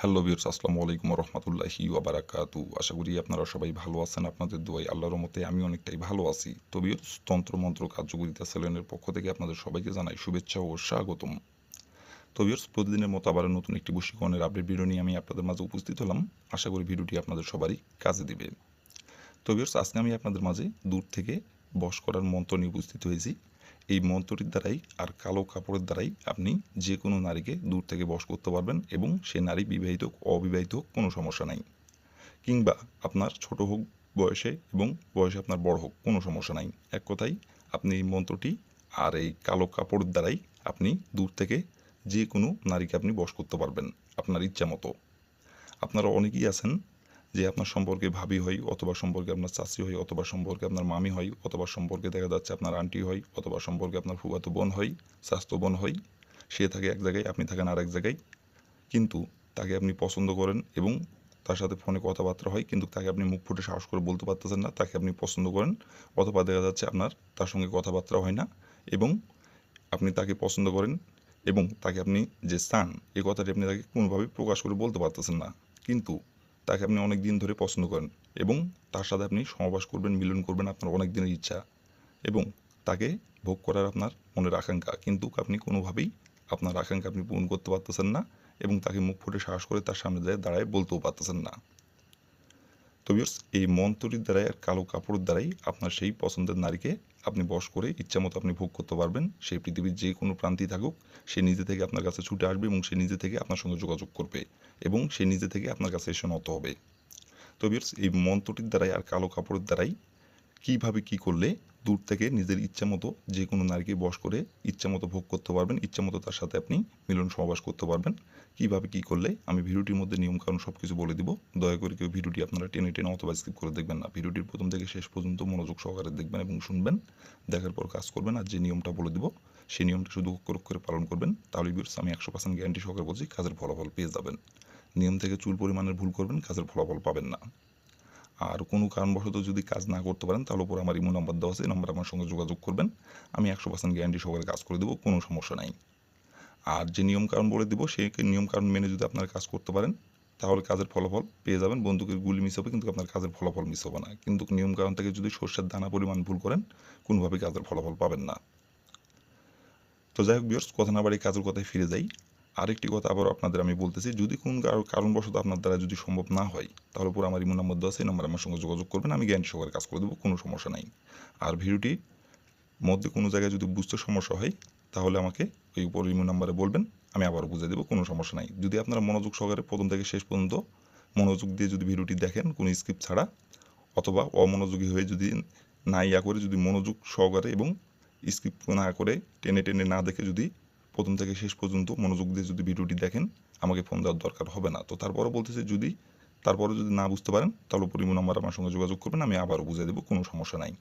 Hello বিয়ার্স আসসালামু আলাইকুম রহমতুল্লাহি ওবারাকাতু আশা করি আপনারা সবাই ভালো আছেন, আপনাদের দোয়াই আল্লাহর মতে আমি অনেকটাই ভালো আছি। তো বিয়ার্স তন্ত্রমন্ত্র কার্যকরিতা সেলেনের পক্ষ থেকে আপনাদের সবাইকে জানাই শুভেচ্ছা ও স্বাগতম। তো বিয়ার্স প্রতিদিনের মতো আবার নতুন একটি বশীকরণের আপডেট ভিডিও নিয়ে আমি আপনাদের মাঝে উপস্থিত হলাম। আশা করি ভিডিওটি আপনাদের সবারই কাজে দিবে। তো বিয়ার্স আজকে আমি আপনাদের মাঝে দূর থেকে বস করার মন্ত্র নিয়ে উপস্থিত হয়েছি। এই মন্ত্রটির দ্বারাই আর কালো কাপড়ের দ্বারাই আপনি যে কোনো নারীকে দূর থেকে বশ করতে পারবেন এবং সে নারী বিবাহিত অবিবাহিত হোক, কোনো সমস্যা নাই। কিংবা আপনার ছোট হোক বয়সে এবং বয়সে আপনার বড় হোক, কোনো সমস্যা নাই। এক কথাই আপনি এই মন্ত্রটি আর এই কালো কাপড়ের দ্বারাই আপনি দূর থেকে যে কোনো নারীকে আপনি বশ করতে পারবেন, আপনার ইচ্ছা মতো। আপনারা অনেকেই আছেন যে আপনার সম্পর্কে ভাবি হয় অথবা সম্পর্কে আপনার চাচি হয় অথবা সম্পর্কে আপনার মামি হয় অথবা সম্পর্কে দেখা যাচ্ছে আপনার আন্টি হয় অথবা সম্পর্কে আপনার ফুফাতো বোন হয় স্বাস্থ্য বোন হয় সে থাকে এক জায়গায়, আপনি থাকেন আর এক জায়গায়। কিন্তু তাকে আপনি পছন্দ করেন এবং তার সাথে ফোনে কথাবার্তা হয়, কিন্তু তাকে আপনি মুখ ফুটে সাহস করে বলতে পারতেছেন না, তাকে আপনি পছন্দ করেন, অথবা দেখা যাচ্ছে আপনার তার সঙ্গে কথাবার্তা হয় না এবং আপনি তাকে পছন্দ করেন এবং তাকে আপনি যে চান এই কথাটি আপনি তাকে কোনোভাবেই প্রকাশ করে বলতে পারতেছেন না। কিন্তু তাকে আপনি অনেক দিন ধরে পছন্দ করেন এবং তার সাথে আপনি সমবাস করবেন, মিলন করবেন আপনার অনেক দিনের ইচ্ছা এবং তাকে ভোগ করার আপনার মনের আকাঙ্ক্ষা। কিন্তু আপনি কোনোভাবেই আপনার আকাঙ্ক্ষা আপনি পূরণ করতে পারতেছেন না এবং তাকে মুখ ফুটে সাহস করে তার সামনে দাঁড়ায় বলতেও পারতেছেন না। তো ভিউয়ার্স এই মন্ত্রটির দ্বারাই আর কালো কাপড়ের দ্বারাই আপনার সেই পছন্দের নারীকে আপনি বশ করে ইচ্ছামতো আপনি ভোগ করতে পারবেন। সেই পৃথিবীর যে কোনো প্রান্তেই থাকুক, সে নিজে থেকে আপনার কাছে ছুটে আসবে এবং সে নিজে থেকে আপনার সঙ্গে যোগাযোগ করবে এবং সে নিজে থেকে আপনার কাছে এসে নত হবে। তো এই মন্ত্রটির দ্বারাই আর কালো কাপড়ের দ্বারাই কীভাবে কী করলে দূর থেকে নিজের ইচ্ছা মতো যে কোনো নারীকে বশ করে ইচ্ছা মতো ভোগ করতে পারবেন, ইচ্ছা মতো তার সাথে আপনি মিলন সমাবাস করতে পারবেন। কীভাবে কী করলে? আমি ভিডিওটির মধ্যে নিয়মকানুন সব কিছু বলে দিব। দয়া করে কেউ ভিডিওটি আপনারা টেনে টেনে অথবা স্কিপ করে দেখবেন না। ভিডিওটির প্রথম থেকে শেষ পর্যন্ত মনোযোগ সহকারে দেখবেন এবং শুনবেন। দেখার পর কাজ করবেন। আর যে নিয়মটা বলে দিব সেই নিয়মটা শুধু অক্ষর করে পালন করবেন। তাহলে আমি একশো পার্সেন্ট গ্যারান্টি সহকারে বলছি, কাজের ফলাফল পেয়ে যাবেন। নিয়ম থেকে চুল পরিমাণের ভুল করবেন, কাজের ফলাফল পাবেন না। আর কোনো কারণবশত যদি কাজ না করতে পারেন, তাহলে উপর আমার ইমো নাম্বার দেওয়া আছে, এই নাম্বার আমার সঙ্গে যোগাযোগ করবেন। আমি একশো পার্সেন্ট গ্যারান্টি সহকারে কাজ করে দেবো, কোনো সমস্যা নাই। আর যে নিয়ম কারণ বলে দেবো সেই নিয়ম কারণ মেনে যদি আপনারা কাজ করতে পারেন, তাহলে কাজের ফলাফল পেয়ে যাবেন। বন্দুকের গুলি মিস হবে, কিন্তু আপনার কাজের ফলাফল মিস হবে না। কিন্তু নিয়ম কারণ থেকে যদি সর্ষের দানা পরিমাণ ভুল করেন কোনোভাবেই কাজের ফলাফল পাবেন না। তো যাই হোক বিয়ার্স কথা না বাড়ি কাজের কথায় ফিরে যাই। আরেকটি কথা আবার আপনাদের আমি বলতেছি, যদি কোন কারও কারণবশত আপনার দ্বারা যদি সম্ভব না হয়, তাহলে পুরো আমার ইমো নাম্বার দেওয়া এই নাম্বার আমার সঙ্গে যোগাযোগ করবেন, আমি গ্যারান্টি সহকারে কাজ করে দেবো, কোনো সমস্যা নাই। আর ভিডিওটি মধ্যে কোনো জায়গায় যদি বুঝতে সমস্যা হয়, তাহলে আমাকে ওই উপর ইমো নাম্বারে বলবেন, আমি আবারও বুঝে দেবো, কোনো সমস্যা নাই। যদি আপনারা মনোযোগ সহকারে প্রথম থেকে শেষ পর্যন্ত মনোযোগ দিয়ে যদি ভিডিওটি দেখেন, কোনো স্ক্রিপ্ট ছাড়া, অথবা অমনোযোগী হয়ে যদি না ইয়া করে, যদি মনোযোগ সহকারে এবং স্ক্রিপ্ট না করে টেনে টেনে না দেখে যদি প্রথম থেকে শেষ পর্যন্ত মনোযোগ দিয়ে যদি ভিডিওটি দেখেন, আমাকে ফোন দেওয়ার দরকার হবে না। তো তারপরও বলতেছে, যদি তারপরে যদি না বুঝতে পারেন, তাহলে পরিমো নাম্বার আমার সঙ্গে যোগাযোগ করবেন, আমি আবারও বুঝিয়ে দেবো, কোনো সমস্যা নাই।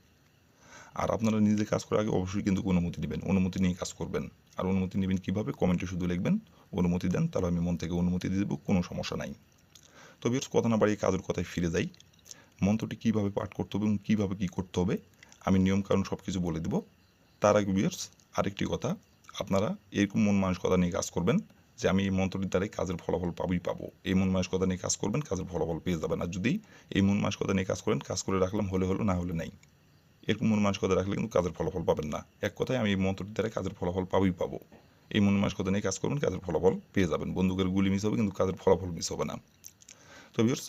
আর আপনারা নিজে কাজ করার আগে অবশ্যই কিন্তু অনুমতি নেবেন, অনুমতি নিয়ে কাজ করবেন। আর অনুমতি নেবেন কীভাবে, কমেন্টে শুধু লিখবেন, অনুমতি দেন, তাহলে আমি মন থেকে অনুমতি দিয়ে দেবো, কোনো সমস্যা নাই। তো বিয়ার্স, কথা না বাড়িয়ে কাজের কথায় ফিরে যাই। মন্ত্রটি কীভাবে পাঠ করতে হবে এবং কীভাবে কী করতে হবে, আমি নিয়মকানুন সব কিছু বলে দেবো। তার আগে বিয়ার্স, আরেকটি কথা আপনারা এরকম মন মানসিকতা নিয়ে কাজ করবেন যে আমি এই মন্ত্রটির দ্বারাই কাজের ফলাফল পাবই পাবো। এই মন মানসিকতা নিয়ে কাজ করবেন, কাজের ফলাফল পেয়ে যাবেন। আর যদি এই মন মানসিকতা নিয়ে কাজ করেন, কাজ করে রাখলাম, হলে হলো না হলে নাই। এরকম মন মানসিকতা রাখলে কিন্তু কাজের ফলাফল পাবেন না। এক কথায় আমি এই মন্ত্রটির দ্বারা কাজের ফলাফল পাবই পাবো। এই মন মানসিকতা নিয়ে কাজ করবেন, কাজের ফলাফল পেয়ে যাবেন। বন্দুকের গুলি মিস হবে, কিন্তু কাজের ফলাফল মিস হবে না। তো ভিউর্স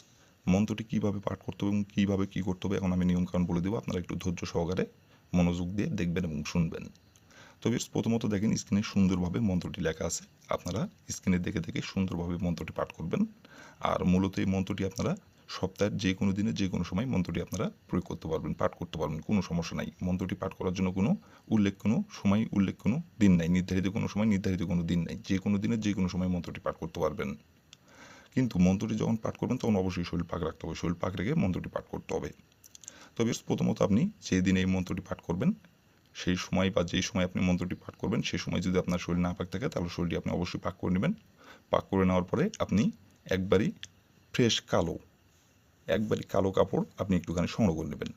মন্ত্রটি কীভাবে পাঠ করতে হবে এবং কীভাবে কী করতে হবে, এখন আমি নিয়মকানুন বলে দেবো। আপনারা একটু ধৈর্য সহকারে মনোযোগ দিয়ে দেখবেন এবং শুনবেন। তো বেশ প্রথমত দেখেন স্ক্রিনে সুন্দরভাবে মন্ত্রটি লেখা আছে। আপনারা স্ক্রিনে দেখে দেখে সুন্দরভাবে মন্ত্রটি পাঠ করবেন। আর মূলত এই মন্ত্রটি আপনারা সপ্তাহের যে কোনো দিনে, যে কোনো সময় মন্ত্রটি আপনারা প্রয়োগ করতে পারবেন, পাঠ করতে পারবেন, কোনো সমস্যা নাই। মন্ত্রটি পাঠ করার জন্য কোনো উল্লেখ, কোনো সময় উল্লেখ, কোনো দিন নাই, নির্ধারিত কোনো সময় নির্ধারিত কোনো দিন নাই। যে কোনো দিনে, যে কোনো সময় মন্ত্রটি পাঠ করতে পারবেন। কিন্তু মন্ত্রটি যখন পাঠ করবেন, তখন অবশ্যই শরীর পাক রাখতে হবে, শরীর পাক রেখে মন্ত্রটি পাঠ করতে হবে। তবে প্রথমত আপনি যে দিনে এই মন্ত্রটি পাঠ করবেন সেই সময় বা যেই সময় আপনি মন্ত্রটি পাঠ করবেন, সেই সময় যদি আপনার শরীর না পাক থাকে, তাহলে শরীরটি আপনি অবশ্যই পাক করে নেবেন। পাক করে নেওয়ার পরে আপনি একবারই ফ্রেশ কালো, একবারই কালো কাপড় আপনি একটুখানি সংগ্রহ করে নেবেন।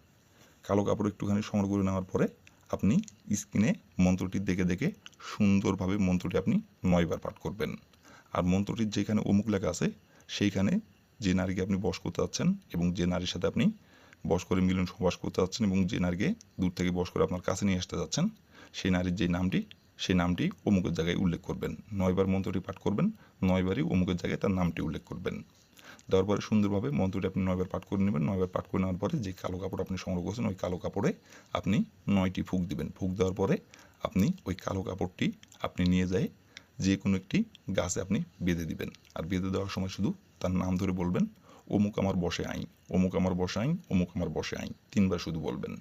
কালো কাপড় একটুখানি সংগ্রহ করে নেওয়ার পরে আপনি স্ক্রিনে মন্ত্রটি দেখে দেখে সুন্দরভাবে মন্ত্রটি আপনি নয়বার পাঠ করবেন। আর মন্ত্রটির যেখানে অমুক লেখা আছে, সেইখানে যে নারীকে আপনি বশ করতে যাচ্ছেন এবং যে নারীর সাথে আপনি বশ করে মিলন সহবাস করতে যাচ্ছেন এবং যে নারীকে দূর থেকে বশ করে আপনার কাছে নিয়ে আসতে যাচ্ছেন, সেই নারীর যে নামটি, সেই নামটি অমুকের জায়গায় উল্লেখ করবেন। নয়বার মন্ত্রটি পাঠ করবেন, নয়বারই অমুকের জায়গায় তার নামটি উল্লেখ করবেন। দেওয়ার পরে সুন্দরভাবে মন্ত্রটি আপনি নয়বার পাঠ করে নেবেন, নয়বার পাঠ করে নেওয়ার পরে যে কালো কাপড় আপনি সংগ্রহ করছেন, ওই কালো কাপড়ে আপনি নয়টি ফুক দিবেন। ফুক দেওয়ার পরে আপনি ওই কালো কাপড়টি আপনি নিয়ে যায় যে কোনো একটি গাছে আপনি বেঁধে দিবেন। আর বেঁধে দেওয়ার সময় শুধু তার নাম ধরে বলবেন অমুক আমার বসে আইন, অমুক আমার বসে আইন, অমুক আমার বসে আইন। তিনবার শুধু বলবেন।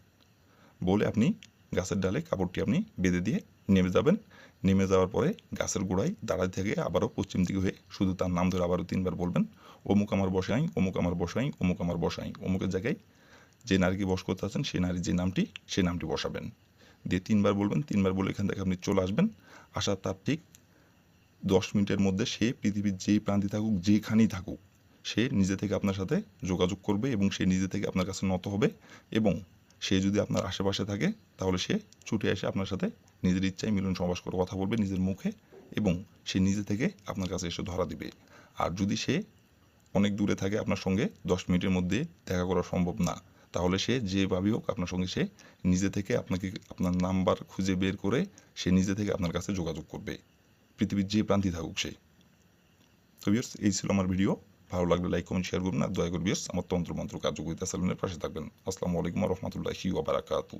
বলে আপনি গাছের ডালে কাপড়টি আপনি বেঁধে দিয়ে নেমে যাবেন। নেমে যাওয়ার পরে গাছের গোড়ায় দাঁড়ায় থেকে আবারও পশ্চিম দিকে হয়ে শুধু তার নাম ধরে আবারও তিনবার বলবেন, অমুক আমার বসে আইন, অমুক আমার বসে আইন, অমুক আমার বসে আইন। অমুকের জায়গায় যে নারীকে বস করতে আছেন, সেই নারীর যে নামটি, সেই নামটি বসাবেন। দিয়ে তিনবার বলবেন, তিনবার বলে এখান থেকে আপনি চলে আসবেন। আসার তার ঠিক দশ মিনিটের মধ্যে সে পৃথিবীর যেই প্রান্তে থাকুক, যেখানেই থাকুক সে নিজে থেকে আপনার সাথে যোগাযোগ করবে এবং সে নিজে থেকে আপনার কাছে নত হবে এবং সে যদি আপনার আশেপাশে থাকে, তাহলে সে ছুটে এসে আপনার সাথে নিজের ইচ্ছায় মিলন সমাস করে কথা বলবে নিজের মুখে এবং সে নিজে থেকে আপনার কাছে এসে ধরা দিবে। আর যদি সে অনেক দূরে থাকে আপনার সঙ্গে দশ মিনিটের মধ্যে দেখা করা সম্ভব না, তাহলে সে যেভাবেই হোক আপনার সঙ্গে সে নিজে থেকে আপনাকে আপনার নাম্বার খুঁজে বের করে সে নিজে থেকে আপনার কাছে যোগাযোগ করবে। পৃথিবীর যে প্রান্তি থাকুক সে। তো এই ছিল আমার ভিডিও ভালো লাগলে লাইক কমেন্ট শেয়ার করবেন আর দয়া করে বিয়ার্স আমার তন্ত্র মন্ত্র কার্যকরিতা সেলুনের পাশে থাকবেন। আসসালামু আলাইকুম রহমতুল্লাহি ওবারাকাতু